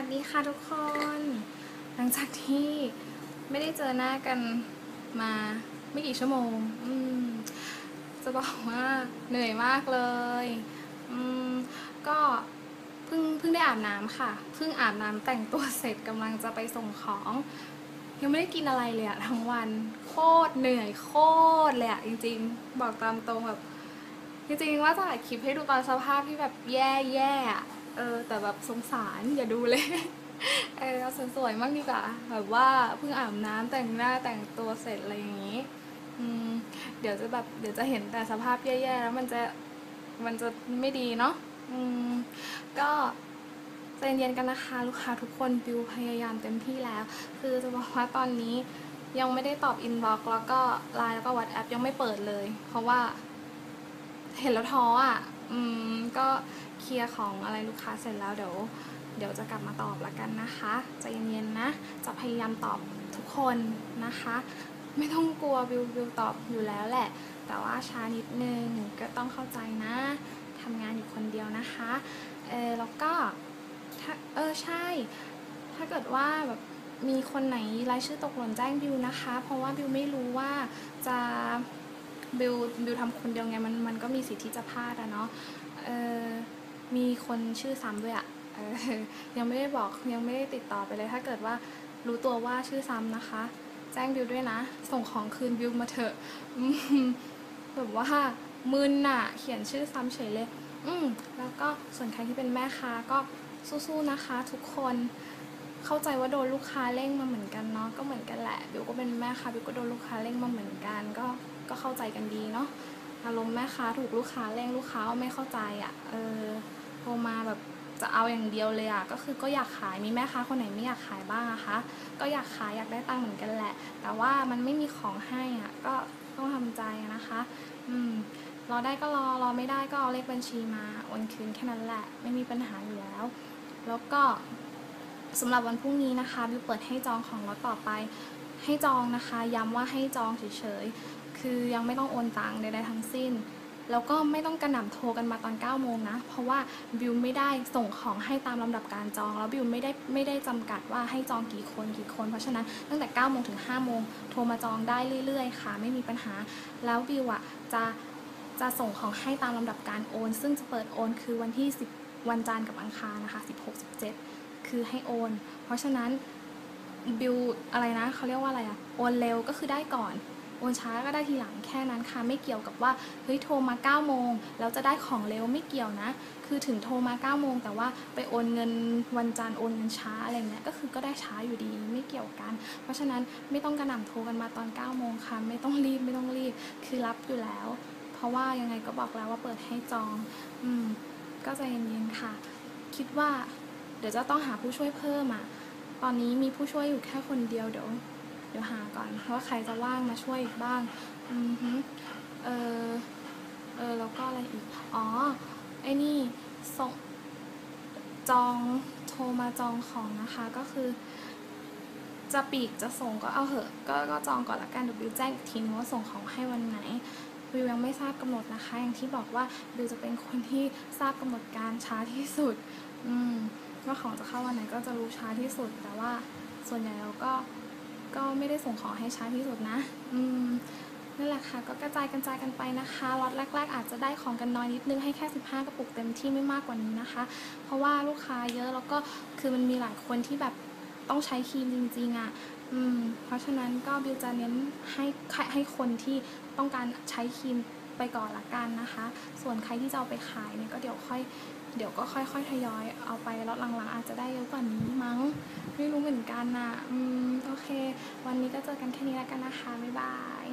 วัสดีค่ะทุกคน หลังจากที่ไม่ได้เจอหน้ากันมาไม่กี่ชั่วโมงอืมจะบอกว่าเหนื่อยมากเลยอืมก็เพิ่งเพิ่งได้อาบน้ำค่ะ เพิ่งอาบน้ำแต่งตัวเสร็จกำลังจะไปส่งของ ยังไม่ได้กินอะไรเลยอะทั้งวัน โคตรเหนื่อยโคตรเลยอะจริง ๆ บอกตามตรงแบบจริงๆว่าจะอัดคลิปให้ดูตอนสภาพที่แบบแย่ๆอะ เออแต่แบบสงสารอย่าดูเลยเออเอาสวยๆมากดีกว่าแบบว่าเพิ่งอาบน้ำแต่งหน้าแต่งตัวเสร็จอะไรอย่างนี้อืมเดี๋ยวจะแบบเดี๋ยวจะเห็นแต่สภาพแย่ๆแล้วมันจะมันจะไม่ดีเนาะอืมก็ใจเย็นกันนะคะลูกค้าทุกคนบิวพยายามเต็มที่แล้ว คือจะบอกว่าตอนนี้ยังไม่ได้ตอบอินบ็อกแล้วก็ไลน์แล้วก็ว h ตแอปยังไม่เปิดเลย เพราะว่า เห็นแล้วท้ออะ อืมก็ เคลียร์ของอะไรลูกค้าเสร็จแล้วเดี๋ยวเดี๋ยวจะกลับมาตอบละกันนะคะใจเย็นๆนะ จะพยายามตอบทุกคนนะคะ ไม่ต้องกลัวบิวบิวตอบอยู่แล้วแหละ แต่ว่าช้านิดนึงก็ต้องเข้าใจนะทำงานอยู่คนเดียวนะคะเออแล้วก็ถ้าเออใช่ ถ้าเกิดว่าแบบมีคนไหนรายชื่อตกหล่นแจ้งบิวนะคะ เพราะว่าบิวไม่รู้ว่าจะบิวบิวทำคนเดียวไงมันมันก็มีสิทธิ์ที่จะพลาดอะเนาะเออ มีคนชื่อซ้ำด้วยอะยังไม่ได้บอกยังไม่ได้ติดต่อไปเลยถ้าเกิดว่ารู้ตัวว่าชื่อซ้ำนะคะ แจ้งบิวด้วยนะ ส่งของคืนบิวมาเถอะแบบว่ามึนอะเขียนชื่อซ้ำเฉยเลย อืมแล้วก็ส่วนใครที่เป็นแม่ค้าก็สู้ๆนะคะ ทุกคนเข้าใจว่าโดนลูกค้าเร่งมาเหมือนกันเนาะก็เหมือนกันแหละบิวก็เป็นแม่ค้าบิวก็โดนลูกค้าเร่งมาเหมือนกัน ก็ก็เข้าใจกันดีเนาะ อารมณ์แม่ค้าถูกลูกค้าเร่งลูกค้าไม่เข้าใจอะ่ะ เออโทรมาแบบจะเอาอย่างเดียวเลยอะ่ะก็คือก็อยากขายมีแม่ค้าคนไหนไม่อยากขายบ้างอะคะก็อยากขายอยากได้ตังค์เหมือนกันแหละ แต่ว่ามันไม่มีของให้อะก็ต้องทำใจนะคะ อืมรอได้ก็รอรอไม่ได้ก็เอาเลขบัญชีมาโอนคืนแค่นั้นแหละ ไม่มีปัญหาอยู่แล้ว แล้วก็สำหรับวันพรุ่งนี้นะคะบิวเปิดให้จองของล็อตต่อไป ให้จองนะคะ ย้ำว่าให้จองเฉยๆ คือยังไม่ต้องโอนตังค์ใดๆทั้งสิ้น แล้วก็ไม่ต้องกระหน่ำโทรกันมาตอน9โมงนะ เพราะว่าบิวไม่ได้ส่งของให้ตามลำดับการจอง แล้วบิวไม่ได้ไม่ได้จำกัดว่าให้จองกี่คนกี่คน เพราะฉะนั้นตั้งแต่9โมงถึง5โมงโทรมาจองได้เรื่อยๆ ค่ะ ไม่มีปัญหา แล้วบิวอะจะจะส่งของให้ตามลำดับการโอน ซึ่งจะเปิดโอนคือวันที่ 10 วันจันทร์กับอังคารนะคะ 16 17 คือให้โอน เพราะฉะนั้น บิลอะไรนะเขาเรียกว่าอะไรอะโอนเร็วก็คือได้ก่อน โอนช้าก็ได้ทีหลังแค่นั้นค่ะ ไม่เกี่ยวกับว่าเฮ้ยโทรมา9โมงแล้วจะได้ของเร็วไม่เกี่ยวนะ คือถึงโทรมา9โมงแต่ว่าไปโอนเงินวันจันทร์โอนเงินช้าอะไรเงี้ยก็คือก็ได้ช้าอยู่ดีไม่เกี่ยวกัน เพราะฉะนั้นไม่ต้องกระหน่ำโทรกันมาตอน9โมงค่ะไม่ต้องรีบไม่ต้องรีบ คือรับอยู่แล้ว เพราะว่ายังไงก็บอกแล้วว่าเปิดให้จอง อืมก็ใจเย็นๆค่ะ คิดว่าเดี๋ยวจะต้องหาผู้ช่วยเพิ่มอะ ตอนนี้มีผู้ช่วยอยู่แค่คนเดียวเดี๋ยวเดี๋ยวหาก่อนว่าใครจะว่างมาช่วยอีกบ้าง อือฮึเออเออแล้วก็อะไรอีก อ๋อ ไอ้นี่ส่งจองโทรมาจองของนะคะก็คือจะปีกจะส่งก็เอาเหอะก็ก็จองก่อนละกันเดี๋ยวบิวแจ้งอีกทีนึงว่าส่งของให้วันไหนบิวยังไม่ทราบกำหนดนะคะ อย่างที่บอกว่าบิวจะเป็นคนที่ทราบกำหนดการช้าที่สุด อืม ว่าของจะเข้าวันไหนก็จะรู้ช้าที่สุด แต่ว่าส่วนใหญ่เราก็ก็ไม่ได้ส่งของให้ช้าที่สุดนะ อืมนั่นแหละค่ะ ก็กระจายกันจายกันไปนะคะล็อตแรก ๆ อาจจะได้ของกันน้อยนิดนึงให้แค่ 15 กระปุกเต็มที่ไม่มากกว่านี้นะคะ เพราะว่าลูกค้าเยอะแล้วก็คือมันมีหลายคนที่แบบต้องใช้ครีมจริงๆอะ่ะอืมเพราะฉะนั้นก็บิวจะเน้นให้ให้คนที่ต้องการใช้ครีม ไปก่อนละกันนะคะ ส่วนใครที่จะเอาไปขายเนี่ยก็เดี๋ยวค่อยเดี๋ยวก็ค่อยๆทยอยเอาไปแล้วหลังๆ อาจจะได้เยอะกว่านี้มั้ง ไม่รู้เหมือนกันนะ่ะ อืม โอเค วันนี้ก็เจอกันแค่นี้แล้วกันนะคะ บ๊ายบาย